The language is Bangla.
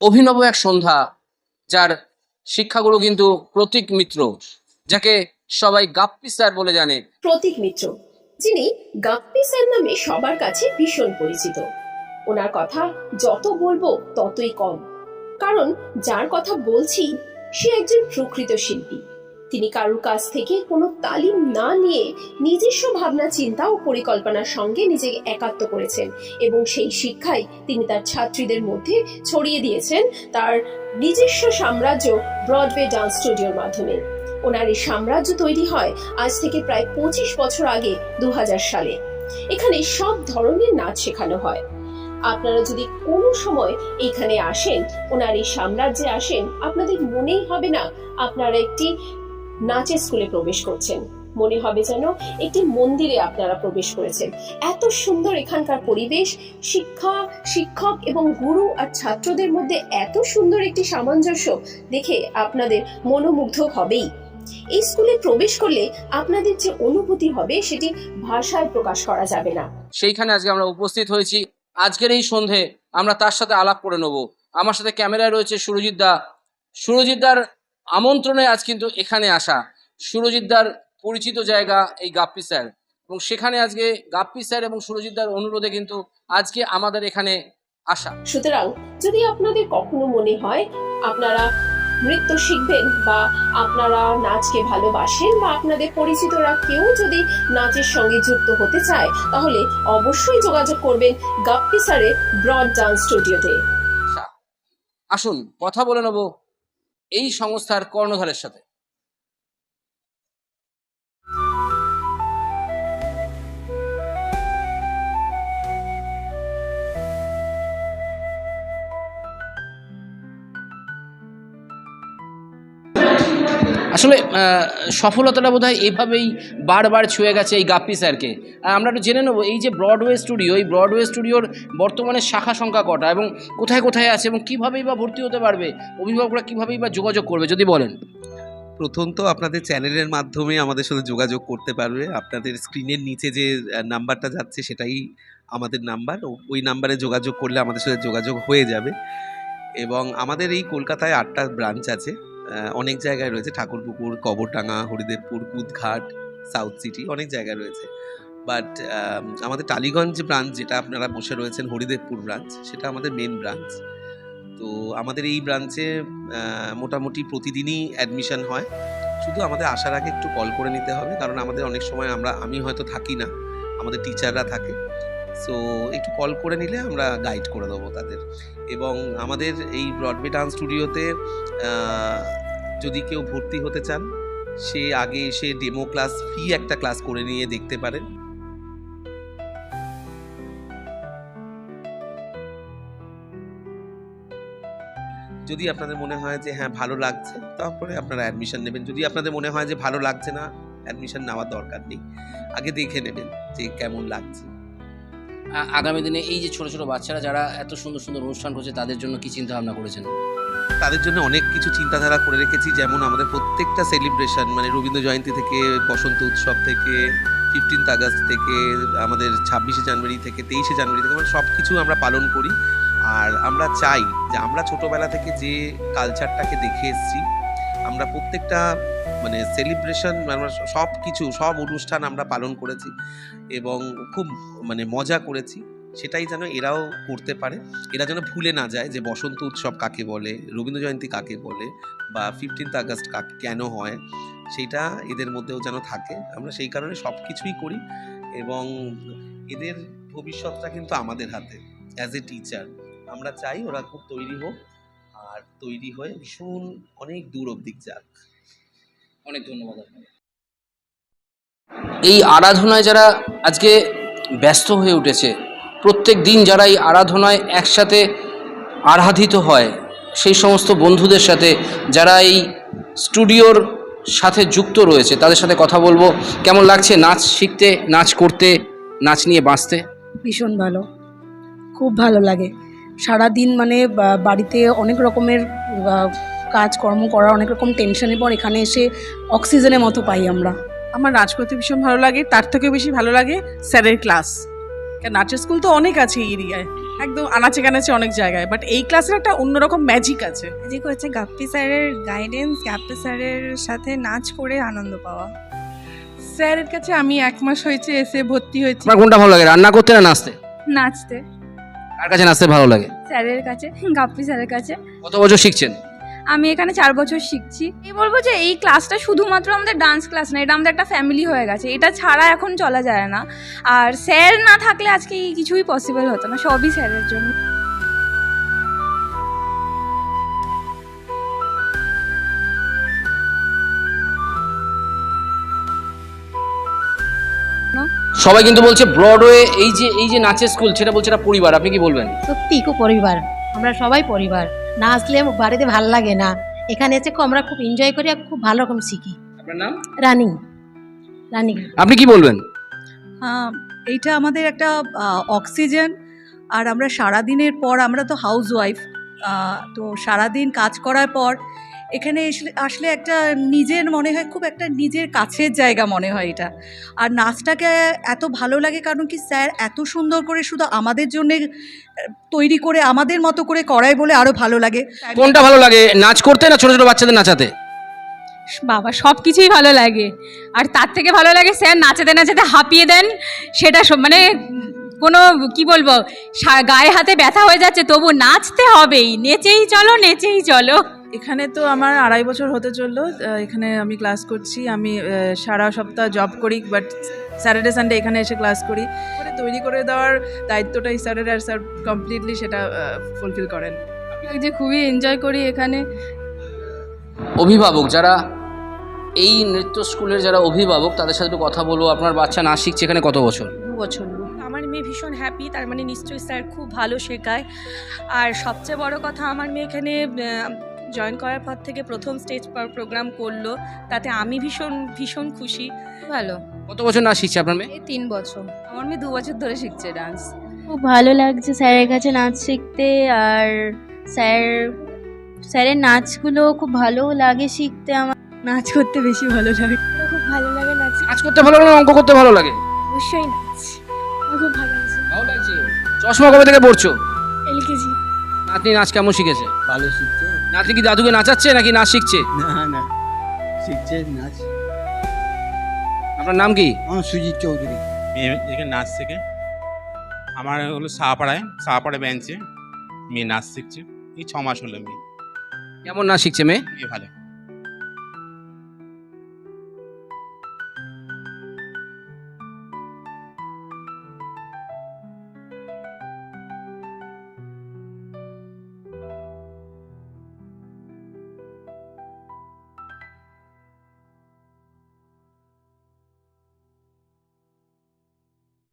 অভিনব এক সন্ধ্যা, যার শিক্ষাগুরু কিন্তু প্রতীক মিত্র, যাকে সবাই গাপ্পি স্যার বলে জানে। প্রতীক মিত্র, যিনি গাপ্পি স্যার নামে সবার কাছে ভীষণ পরিচিত। ওনার কথা যত বলব ততই কম, কারণ যার কথা বলছি, সে একজন প্রকৃত শিল্পী। তিনি কারুর কাছ থেকে কোনো তালিম না নিয়ে নিজস্ব ভাবনা, চিন্তা ও পরিকল্পনার সঙ্গে নিজেকে একাত্ম করেছেন এবং সেই শিক্ষাই তিনি তার ছাত্রীদের মধ্যে ছড়িয়ে দিয়েছেন তার নিজস্ব সাম্রাজ্য ব্রডওয়ে ডান্স স্টুডিওর মাধ্যমে। ওনার এই সাম্রাজ্য তৈরি হয় আজ থেকে প্রায় পঁচিশ বছর আগে দু হাজার সালে। এখানে সব ধরনের নাচ শেখানো হয়। আপনারা যদি কোনো সময় এখানে আসেন, ওনার এই সাম্রাজ্যে আসেন, আপনাদের মনেই হবে না আপনারা একটি নাচের স্কুলে প্রবেশ করছেন। মনে হবে যেন একটি মন্দিরে আপনারা প্রবেশ করেছেন। এত সুন্দর এখানকার পরিবেশ, শিক্ষা, শিক্ষক এবং গুরু আর ছাত্রদের মধ্যে এত সুন্দর একটি সামঞ্জস্য দেখে আপনাদের মনোমুগ্ধ হবেই। এই স্কুলে প্রবেশ করলে আপনাদের যে অনুভূতি হবে সেটি ভাষায় প্রকাশ করা যাবে না। সেইখানে আজকে আমরা উপস্থিত হয়েছি। আজকের এই সন্ধে আমরা তার সাথে আলাপ করে নেব। আমার সাথে ক্যামেরায় রয়েছে সুরজিৎ দা। সুরজিৎ দার আমন্ত্রণে আজ কিন্তু এখানে আসা সুরজিৎ দার পরিচিত জায়গা এই গাপ্পি স্যার। এবং সেখানে আজকে গাপ্পি স্যার এবং সুরজিৎ দার অনুরোধে কিন্তু আজকে আমাদের এখানে আসা। সুতরাং যদি আপনাদের কখনো মনে হয় আপনারা নৃত্য শিখবেন বা আপনারা নাচকে ভালোবাসেন বা আপনাদের পরিচিতরা কেউ যদি নাচের সঙ্গে যুক্ত হতে চায় তাহলে অবশ্যই যোগাযোগ করবেন গাপ্পি স্যারের ব্রড ডান্স স্টুডিওতে। আসুন কথা বলে নেব এই সংস্থার কর্ণধারের সাথে। আসলে সফলতাটা বোধহয় এভাবেই বারবার ছুঁয়ে গেছে এই গাপ্পি স্যারকে। আমরা একটু জেনে নেব, এই যে ব্রডওয়ে স্টুডিও এই ব্রডওয়ে স্টুডিওর বর্তমানে শাখা সংখ্যা কটা এবং কোথায় কোথায় আছে এবং কীভাবেই বা ভর্তি হতে পারবে, অভিভাবকরা কীভাবেই বা যোগাযোগ করবে, যদি বলেন। প্রথম তো আপনাদের চ্যানেলের মাধ্যমে আমাদের সাথে যোগাযোগ করতে পারবে। আপনাদের স্ক্রিনের নিচে যে নাম্বারটা যাচ্ছে সেটাই আমাদের নাম্বার। ওই নাম্বারে যোগাযোগ করলে আমাদের সাথে যোগাযোগ হয়ে যাবে। এবং আমাদের এই কলকাতায় আটটা ব্রাঞ্চ আছে। অনেক জায়গায় রয়েছে। ঠাকুরপুকুর, কবরডাঙ্গা, হরিদেবপুর, কুদঘাট, সাউথ সিটি অনেক জায়গায় রয়েছে। বাট আমাদের টালিগঞ্জ ব্রাঞ্চ যেটা আপনারা বসে রয়েছেন, হরিদেবপুর ব্রাঞ্চ, সেটা আমাদের মেন ব্রাঞ্চ। তো আমাদের এই ব্রাঞ্চে মোটামুটি প্রতিদিনই অ্যাডমিশন হয়। শুধু আমাদের আসার আগে একটু কল করে নিতে হবে, কারণ আমাদের অনেক সময় আমরা, আমি হয়তো থাকি না, আমাদের টিচাররা থাকে। সো একটু কল করে নিলে আমরা গাইড করে দেবো তাদের। এবং আমাদের এই ব্রডওয়ে ডান্স স্টুডিওতে যদি কেউ ভর্তি হতে চান, সে আগে এসে ডেমো ক্লাস ফ্রি একটা ক্লাস করে নিয়ে দেখতে পারেন। যদি আপনাদের মনে হয় যে হ্যাঁ ভালো লাগছে, তারপরে আপনারা অ্যাডমিশন নেবেন। যদি আপনাদের মনে হয় যে, ভালো লাগছে না অ্যাডমিশন নেওয়ার দরকার নেই। আগে দেখে নেবেন যে, কেমন লাগছে। আগামী দিনে এই যে ছোট ছোট বাচ্চারা যারা এত সুন্দর সুন্দর অনুষ্ঠান করছে, তাদের জন্য কি চিন্তা ভাবনা করেছেন? তাদের জন্য অনেক কিছু চিন্তাধারা করে রেখেছি, যেমন আমাদের প্রত্যেকটা সেলিব্রেশন মানে রবীন্দ্র জয়ন্তী থেকে, বসন্ত উৎসব থেকে ফিফটিন্থ আগস্ট থেকে, আমাদের ছাব্বিশে জানুয়ারি থেকে, তেইশে জানুয়ারি থেকে আমরা সব কিছু আমরা পালন করি। আর আমরা চাই যে আমরা ছোটোবেলা থেকে যে কালচারটাকে দেখে এসেছি, আমরা প্রত্যেকটা মানে সেলিব্রেশন সব কিছু সব অনুষ্ঠান আমরা পালন করেছি এবং খুব মানে মজা করেছি। সেটাই যেন এরাও করতে পারে। এরা যেন ভুলে না যায় যে বসন্ত উৎসব কাকে বলে, রবীন্দ্র জয়ন্তী কাকে বলে বা ফিফটিন্থ আগস্ট কাকে কেন হয়, সেটা এদের মধ্যেও যেন থাকে। আমরা সেই কারণে সব কিছুই করি এবং এদের ভবিষ্যৎটা কিন্তু আমাদের হাতে অ্যাজ এ টিচার আমরা চাই ওরা খুব তৈরি হোক আর তৈরি হয়ে ভীষণ অনেক দূর অব্দিক যাক। অনেক ধন্যবাদ এই আরাধনায় যারা আজকে ব্যস্ত হয়ে উঠেছে, প্রত্যেক দিন যারা এই আরাধনায় একসাথে আরাধিত হয়, সেই সমস্ত বন্ধুদের সাথে যারা এই স্টুডিওর সাথে যুক্ত রয়েছে, তাদের সাথে কথা বলব। কেমন লাগছে নাচ শিখতে, নাচ করতে, নাচ নিয়ে বাঁচতে? ভীষণ ভালো। খুব ভালো লাগে। সারা দিন মানে বাড়িতে অনেক রকমের কাজকর্ম করা অনেক রকম টেনশনের পর এখানে এসে অক্সিজেনের মতো পাই আমরা। আমার নাচ করতে ভীষণ ভালো লাগে তার থেকেও বেশি ভালো লাগে স্যারের ক্লাস কারণ নাচের স্কুল তো অনেক আছে এই এরিয়ায় একদম আনাচে কানাচে অনেক জায়গায় বাট এই ক্লাসের একটা অন্যরকম ম্যাজিক আছে। ম্যাজিক হচ্ছে গাপ্পি স্যারের গাইডেন্স গাপ্পি স্যারের সাথে নাচ করে আনন্দ পাওয়া। স্যারের কাছে আমি এক মাস হয়েছে এসে ভর্তি হয়েছি। আমার কোনটা ভালো লাগে রান্না করতে না নাচতে? নাচতে। কার কাছে নাচতে ভালো লাগে? স্যারের কাছে গাপ্পি স্যারের কাছে। কত বছর শিখছেন? আমি এখানে চার বছর শিখছি। এই বলব যে এই ক্লাসটা শুধুমাত্র আমাদের ডান্স ক্লাস না এটা আমাদের একটা ফ্যামিলি হয়ে গেছে। এটা ছাড়া এখন চলা যায় না। আর স্যার না থাকলে আজকে এই কিছুই পসিবল হতো না সবই স্যারের জন্য। সবাই কিন্তু বলছে ব্রডওয়ে এই যে এই যে নাচের স্কুল সেটা বলছে এটা পরিবার আপনি কি বলবেন? সত্যি খুব পরিবার। আমরা সবাই পরিবার। না আসলে বাড়িতে ভালো লাগে না। এখানে এসে খুব আমরা খুব এনজয় করি আর খুব ভালো রকম শিখি। আপনার নাম? রানিং। রানিং। আপনি কি বলবেন? এইটা আমাদের একটা অক্সিজেন আর আমরা সারাদিনের পর আমরা তো হাউস ওয়াইফ তো সারাদিন কাজ করার পর এখানে আসলে একটা নিজের মনে হয় খুব একটা নিজের কাছের জায়গা মনে হয় এটা। আর নাচটাকে এত ভালো লাগে কারণ কি স্যার এত সুন্দর করে শুধু আমাদের জন্যে তৈরি করে আমাদের মতো করে করায় বলে আরও ভালো লাগে। কোনটা ভালো লাগে? নাচ করতে না ছোট ছোট বাচ্চাদের নাচাতে? বাবা সব কিছুই ভালো লাগে। আর তার থেকে ভালো লাগে স্যার নাচাতে নাচাতে হাঁপিয়ে দেন। সেটা সব- মানে কোনো কি বলব সা- গায়ে হাতে ব্যথা হয়ে যাচ্ছে তবু নাচতে হবেই। নেচেই চলো নেচেই চলো। এখানে তো আমার আড়াই বছর হতে চলল এখানে আমি ক্লাস করছি আমি সারা সপ্তাহ জব করি বাট স্যাটারডে সানডে এখানে এসে ক্লাস করি। মানে তৈরি করে দেওয়ার দায়িত্বটাই স্যারের আর স্যার কমপ্লিটলি সেটা ফুলফিল করেন। যে খুবই এনজয় করি এখানে। অভিভাবক যারা এই নৃত্য স্কুলের যারা অভিভাবক তাদের সাথে একটু কথা বলব। আপনার বাচ্চা নাচ শিখছে এখানে কত বছর? দু বছর। আমার মেয়ে ভীষণ হ্যাপি তার মানে নিশ্চয়ই স্যার খুব ভালো শেখায়। আর সবচেয়ে বড় কথা আমার মেয়ে এখানে জয়েন করার পর থেকে প্রথম স্টেজ প্রোগ্রাম করল তাতে আমি ভীষণ ভীষণ খুশি। ভালো। কত বছর নাচ শিখছে আপনার মেয়ে? এই তিন বছর। আমার মেয়ে দু বছর ধরে শিখছে ডান্স খুব ভালো লাগছে স্যারের কাছে নাচ শিখতে আর স্যার স্যারের নাচগুলো খুব ভালো লাগে শিখতে আমার। নাচ করতে বেশি ভালো লাগে। খুব ভালো লাগে নাচ নাচ করতে ভালো লাগে অঙ্ক করতে ভালো লাগে? অবশ্যই নাচ। আমার খুব ভালো লাগছে। ভালো লাগছে। চশমা কবে থেকে পড়ছো? এলকেজি আপনি নাচ কেমন শিখেছে? ভালো শিখছে। নাতনি কি দাদুকে নাচাচ্ছে নাকি নাচ শিখছে? না না শিখছে নাচ আপনার নাম কি? আমার সুজিত চৌধুরী। মেয়ে এখানে নাচ শেখে আমার হলো সাহাপাড়ায় সাহাপাড়ায় বেঞ্চে মেয়ে নাচ শিখছে। এই ছ মাস হলো মেয়ে। কেমন নাচ শিখছে মেয়ে? মেয়ে ভালো।